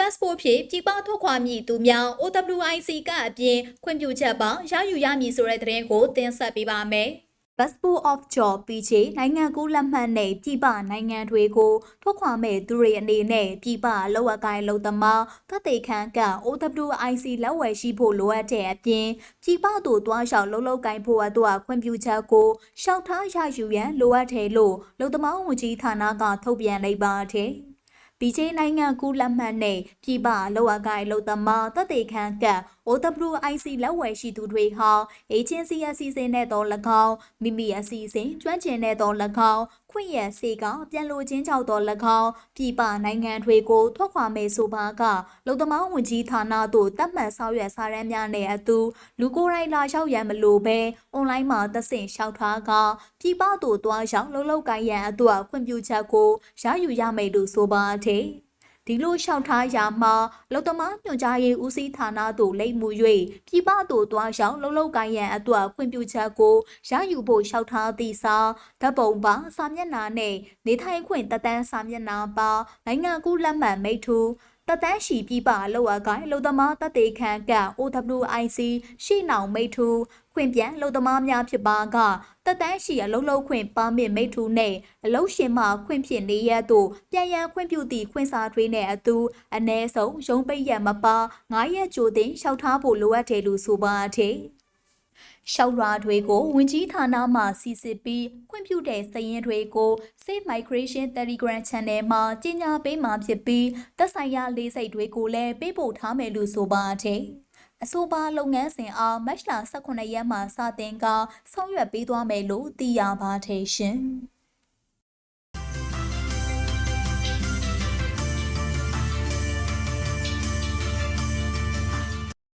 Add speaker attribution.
Speaker 1: passport ဖြင့်ပြည်ပထွက်ခွာမည့်သူများ OWIC ကအပြင်ခွင့်ပြုချက်ပေါင်းရယူရမည်ဆိုတဲ့သတင်းကိုတင်ဆက်ပေးပါမယ်။ Passport of Job ပြီးချေနိုင်ငံကူးလက်မှတ်နဲ့ပြည်ပနိုင်ငံတွေကိုထွက်ခွာမဲ့သူတွေအနေနဲ့ပြည်ပလောက်အကိုင်းလုံသမားသက်သေခံက OWIC လက်ဝယ်ရှိဖို့လိုအပ်တဲ့အပြင်ပြည်ပသို့တွားလျှောက်လုံလောက်ကိုင်းဖို့အတွက်ခွင့်ပြုချက်ကိုရှောက်ထားရယူရန်လိုအပ်တယ်လို့လုံသမားဝန်ကြီးဌာနကထုတ်ပြန်လိုက်ပါတယ်။ ပြည်ချင်းနိုင်ငံကူးလက်မှတ်နဲ့ပြည်ပလောအကိုင်လုံသမားတသက်ခန့်က OWIC လက်ဝယ်ရှိသူတွေဟာ agency အစီအစဉ်နဲ့တော့၎င်းမိမိအစီအစဉ်ကျွမ်းကျင်တဲ့တော့၎င်းခွင့်ရစေကပြန်လိုချင်းကြောက်တော့၎င်းပြည်ပနိုင်ငံတွေကိုထွက်ခွာမယ်ဆိုပါကလုံသမားဝန်ကြီးဌာနသို့တတ်မှတ်ဆောင်ရွက်စာရမ်းများနဲ့အတူလူကိုယ်တိုင်လာလျှောက်ရန်မလိုဘဲအွန်လိုင်းမှာသဆင့်လျှောက်ထားကပြည်ပသို့တွားရောက်လုံလောက်ကိုင်းရန်အတွက်ခွင့်ပြုချက်ကိုရယူရမယ်လို့ဆိုပါတဲ့ ဒီလိုလျှောက်ထားရာမှာလုံသမားညွှန်ကြားရေးဦးစီးဌာနသို့လိမ့်မှု၍ပြည်ပသို့တွားရောက်လုံလောက်ကိုင်းရန်အတွက်ခွင့်ပြုချက်ကိုရယူဖို့လျှောက်ထားသည့်စာဓာတ်ပုံပါစာမျက်နှာနဲ့နေထိုင်ခွင့်တက်တန်းစာမျက်နှာပါနိုင်ငံကူးလက်မှတ်မိတ်ထူ တတန်းရှိပြပလောအကိုင်လုံသမားတသက်ခန့်က OWIC ရှိနောင်မိထူခွင့်ပြန်လုံသမားများဖြစ်ပါကတတန်းရှိအလုံးလုံးခွင့်ပါမစ်မိထူနဲ့အလုံးရှင်မှခွင့်ဖြစ်နေရသို့ပြန်ရန်ခွင့်ပြုသည့်ခွင့်စာထွေးနဲ့အတူအ ਨੇ ဆုံးရုံးပိတ်ရမပါ9ရက်ကြိုတင်လျှောက်ထားဖို့လိုအပ်တယ်လို့ဆိုပါတဲ့ ရှောက်ရွာတွေကိုဝင်ကြီးဌာနမှစီစစ်ပြီးခွင့်ပြုတဲ့စည်ရင်တွေကို Safe Migration Telegram Channel မှာကြီးညာပေးမှာဖြစ်ပြီးသက်ဆိုင်ရာလေးစိတ်တွေကိုလည်းပေးပို့ထားမယ်လို့ဆိုပါတဲ့အဆိုပါလုပ်ငန်းစဉ်အားမတ်လ18ရက်မှစတင်ကဆောင်ရွက်ပေးသွားမယ်လို့သိရပါတယ်ရှင်။